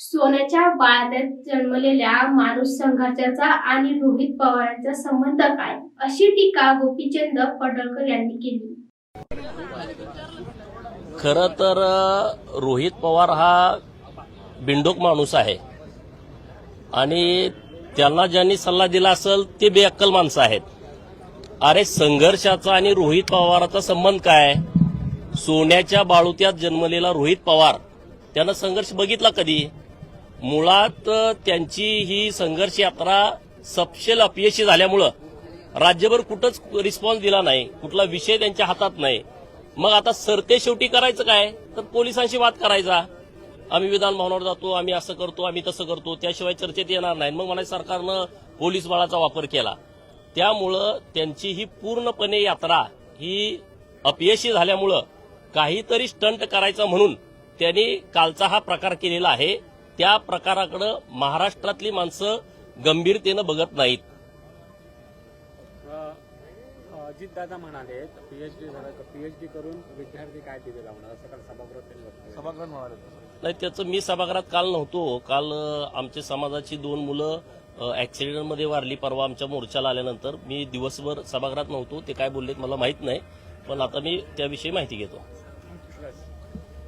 सोन्याच्या बाळात जन्मलेल्या माणूस संघर्षाचा आणि रोहित पवारांचा संबंध काय? अशी टीका गोपीचंद पडळकर यांनी केली. खर तर रोहित पवार हा बिंडोक माणूस आहे. आणि त्यांना ज्यांनी सल्ला दिला असेल ते बेअक्कल माणसं आहेत. अरे संघर्षाचा आणि रोहित पवाराचा संबंध काय? सोन्याच्या बाळुत्यात जन्मलेला रोहित पवार त्यानं संघर्ष बघितला कधी? मुळात त्यांची ही संघर्ष यात्रा सपशेल अपयशी झाल्यामुळं राज्यभर कुठंच रिस्पॉन्स दिला नाही कुठला विषय त्यांच्या हातात नाही. मग आता सरते शेवटी करायचं काय? तर पोलिसांशी वाद करायचा. आम्ही विधान भवनावर जातो आम्ही असं करतो आम्ही तसं करतो त्याशिवाय चर्चेत येणार नाही. मग मला सरकारनं पोलीस बळाचा वापर केला. त्यामुळं त्यांची ही पूर्णपणे यात्रा ही अपयशी झाल्यामुळं काहीतरी स्टंट करायचा म्हणून त्यांनी कालचा हा प्रकार केलेला आहे. त्या प्रकाराकडे महाराष्ट्रातली माणसं गंभीरतेनं बघत नाहीत. अजित दादा म्हणाले पीएचडी झालं तर पीएचडी करून विद्यार्थी काय दिवे लावणार? असं काल सभागृहात सभागृहात म्हणाले नाही त्याचं मी सभागृहात काल नव्हतो. काल अ, आमच्या समाजाची दोन मुलं ऍक्सिडेंटमध्ये वारली. परवा आमच्या मोर्चाला आल्यानंतर मी दिवसभर सभागृहात नव्हतो. ते काय बोललेत मला माहीत नाही. पण आता मी त्याविषयी माहिती घेतो.